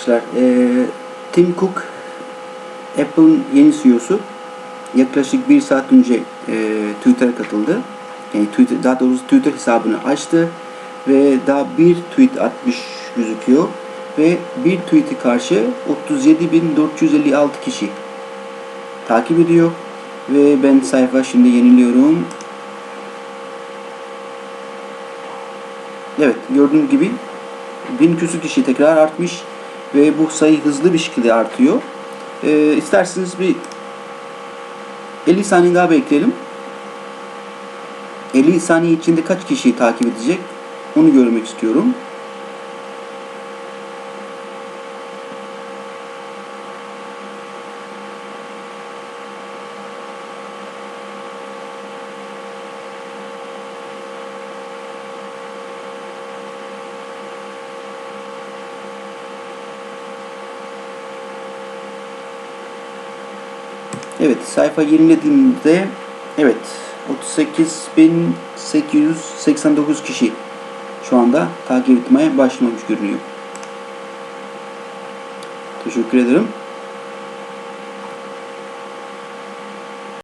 Arkadaşlar eee, Tim Cook Apple'ın yeni CEO'su yaklaşık bir saat önce eee Twitter'a katıldı. Yani Twitter, daha doğrusu Twitter hesabını açtı ve daha bir tweet atmış gözüküyor ve bir tweet'i karşı 37.456 kişi takip ediyor ve ben sayfa şimdi yeniliyorum. Evet gördüğünüz gibi bin küsur kişi tekrar artmış ve bu sayı hızlı bir şekilde artıyor. Ee, isterseniz bir 50 saniye daha bekleyelim. 50 saniye içinde kaç kişiyi takip edecek onu görmek istiyorum. Evet sayfa yenilediğimde evet 38.889 kişi şu anda takip etmeye başlamış görünüyor. Teşekkür ederim.